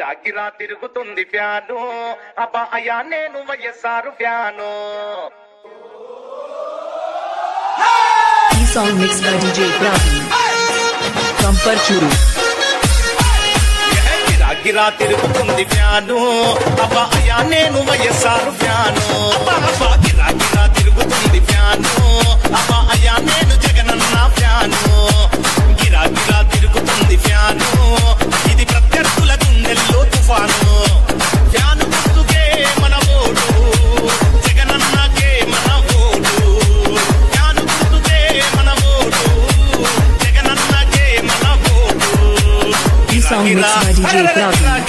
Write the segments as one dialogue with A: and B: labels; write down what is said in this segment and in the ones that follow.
A: రాగిరా తిరుగుతుంది ఫ్యాను. అబాయా నేను వయస్సారు ఫ్యాను.
B: ఈ
A: తిరుగుతుంది ఫ్యాను? అబ్బా నేను వయస్సారు ఫ్యాను. అబ్బా తిరుగుతుంది ఫ్యాను. అబ్బా నేను Jagananna fan.
B: DJ
C: Claudio.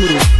C: Shuru.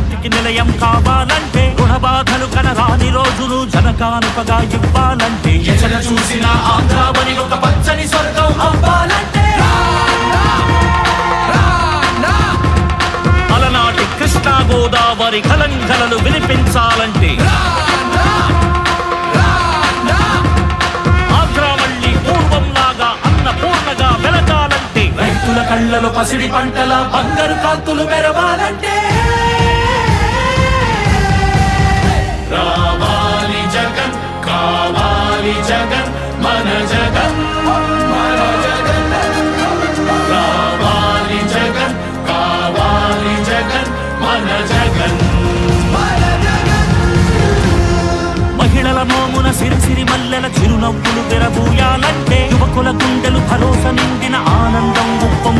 D: శాంతికి నిలయం కావాలంటే గుణబాధలు కనరాని రోజులు జనకానుకగా ఇవ్వాలంటే ఎక్కడ చూసిన ఆంధ్రావని ఒక పచ్చని స్వర్గం అవ్వాలంటే. అలనాటి కృష్ణా గోదావరి కలంకలలు వినిపించాలంటే. రైతుల కళ్ళలో పసిడి పంటల బంగారు కాంతులు మెరవాలంటే. మహిళల మోమున సిరిసిరి మల్లెల చిరునవ్వులు తెరబూయాలంటే యువకుల గుండెలు భరోసా నిండిన ఆనందం ఉప్పొంగాలంటే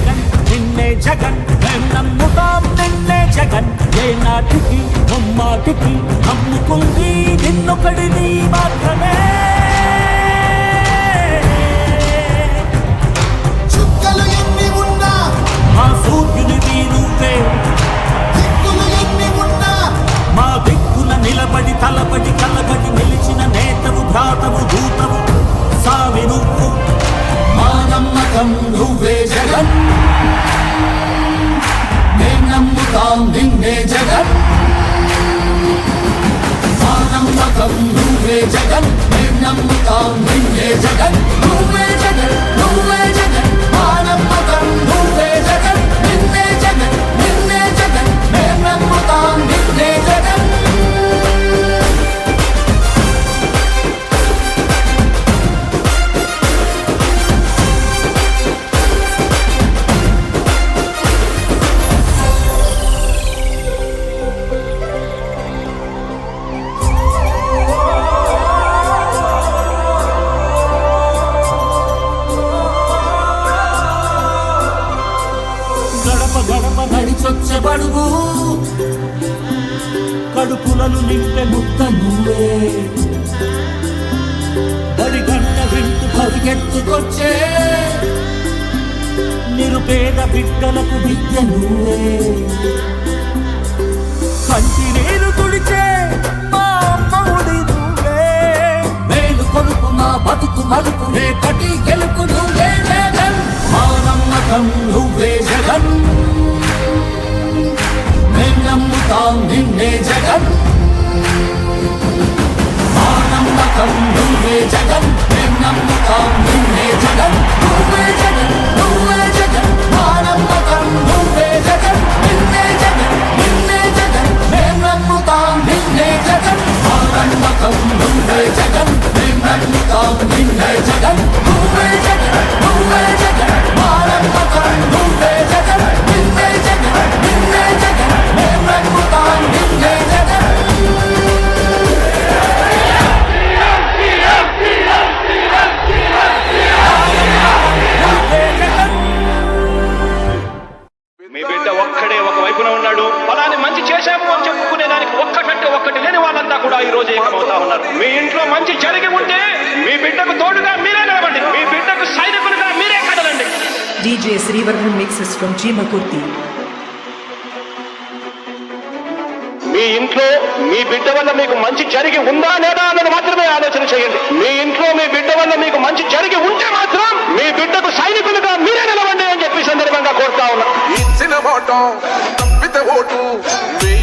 D: నిన్నే జగన్ మేం నమ్ముతాం నిన్నే జగన్. ఏ నాటికి నమ్మాటికి నమ్ముకుంది నిన్నొకడిని మాత్రమే.
E: చుక్కలు ఎన్ని ఉన్నా
D: మా సూర్యునిది నువ్వే
E: దిక్కులు ఎన్ని ఉన్నా
D: మా దిక్కున నిలబడి తలబడి కలబడి నిలిచిన నేతవు భ్రాతవు దూతవు. సావి నువ్వు.
E: మా నమ్మకం నువ్వే జగన్. నమ్ముతాం నిన్నే జగన్. మా నమ్మకం నువ్వే జగన్. మేం నమ్ముతాం నిన్నే జగన్. నువ్వే జగన్. పరిగెత్తుకొచ్చే
F: నిరుపేద బిడ్డలకు విద్య నువ్వే. కంటి నీరు తుడిచే మా అమ్మఒడి నువ్వే.
D: మేలు కొడుకు మా బతుకు మలుపు రేపటి గెలుపు నువ్వే జగన్. మా నమ్మకం నువ్వే జగన్. మేం నమ్ముతాం నిన్నే జగన్. మా నమ్మకం నువ్వే జగన్. మేం నమ్ముతాం మేం నమ్ముతాం నిన్నే జగన్ నువ్వే జగన్ నువ్వే మీ
G: ఇంట్లో మీ బిడ్డ వల్ల మీకు మంచి జరిగి ఉందా లేదా అన్నది మాత్రమే ఆలోచన చేయండి. మీ ఇంట్లో మీ బిడ్డ వల్ల మీకు మంచి జరిగి ఉంటే మాత్రం మీ బిడ్డకు సైనికులుగా మీరే నిలవండి అని చెప్పి సందర్భంగా కోరుతా ఉన్నా.
H: ఇచ్చిన ఓటు తప్పిత ఓటు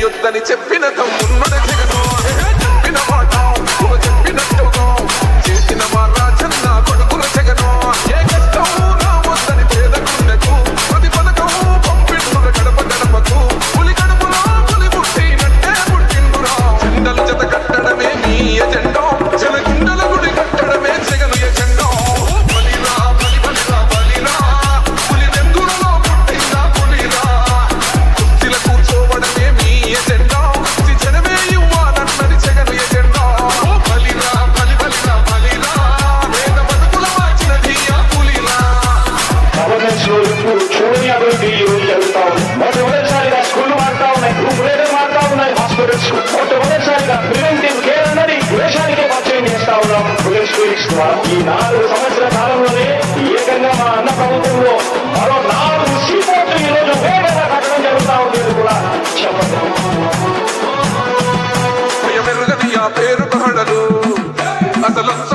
H: యుద్ధని చెప్పిన తమ్మున్నది జగను
G: ఈ నాలుగు సంవత్సరాల కాలంలోనే ఏకంగా మా అన్న ప్రభుత్వంలో మరో నాలుగు సీపోర్ట్లు ఈరోజు వేగంగా కట్టడం జరుగుతా ఉంది కూడా చెప్పండి
H: అసలు